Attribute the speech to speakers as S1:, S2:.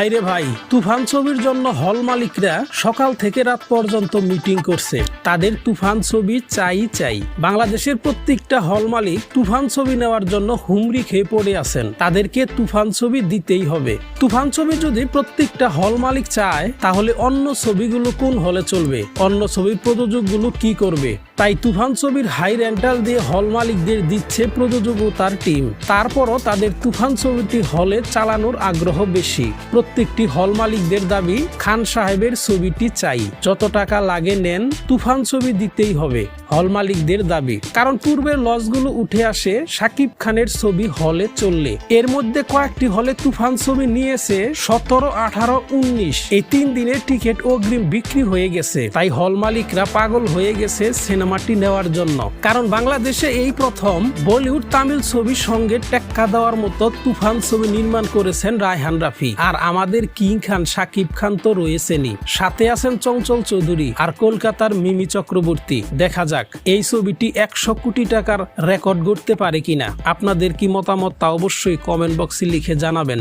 S1: ভাইরে ভাই, তুফান ছবির জন্য হল মালিকরা সকাল থেকে রাত পর্যন্ত মিটিং করছে। তাদের তুফান ছবি চাই চাই। বাংলাদেশের প্রত্যেকটা হল মালিক তুফান ছবি নেওয়ার জন্য হুমড়ি খেয়ে পড়ে আছেন। তাদেরকে তুফান ছবি দিতেই হবে। তুফান ছবি যদি প্রত্যেকটা হল মালিক চায়, তাহলে অন্য ছবিগুলো কোন হলে চলবে? অন্য ছবির প্রযোজকগুলো কি করবে? তাই তুফান ছবির হাই রেন্টাল দিয়ে হল মালিকদের দিচ্ছে প্রযোজক ও তার টিম। তারপরও তাদের তুফান ছবিটি হলে চালানোর আগ্রহ বেশি। প্রত্যেকটি হল মালিকদের দাবি, খান সাহেবের ছবিটি চাই। যত টাকা লাগে নেন, তুফান ছবি দিতেই হবে, হল মালিকদের দাবি। কারণ পূর্বের লসগুলো উঠে আসে, সাকিব খানের ছবি হলে চললে। এর মধ্যে কয়েকটি হলে তুফান ছবি নিয়েছে, সতেরো, আঠারো, উনিশ। এই তিন দিনের টিকিট অগ্রিম বিক্রি হয়ে গেছে। তাই হল মালিকরা পাগল হয়ে গেছে সিনেমাটি নেওয়ার জন্য। কারণ বাংলাদেশে এই প্রথম বলিউড তামিল ছবির সঙ্গে টেক্কা দেওয়ার মতো তুফান ছবি নির্মাণ করেছেন রায়হান রাফি। আর আমাদের কিং খান সাকিব খান তো রয়েছেনই। সাথে আছেন চঞ্চল চৌধুরী আর কলকাতার মিমি চক্রবর্তী। দেখা যাক, এই ছবিটি একশো কোটি টাকার রেকর্ড গড়তে পারে কিনা। আপনাদের কি মতামত তা অবশ্যই কমেন্ট বক্সে লিখে জানাবেন।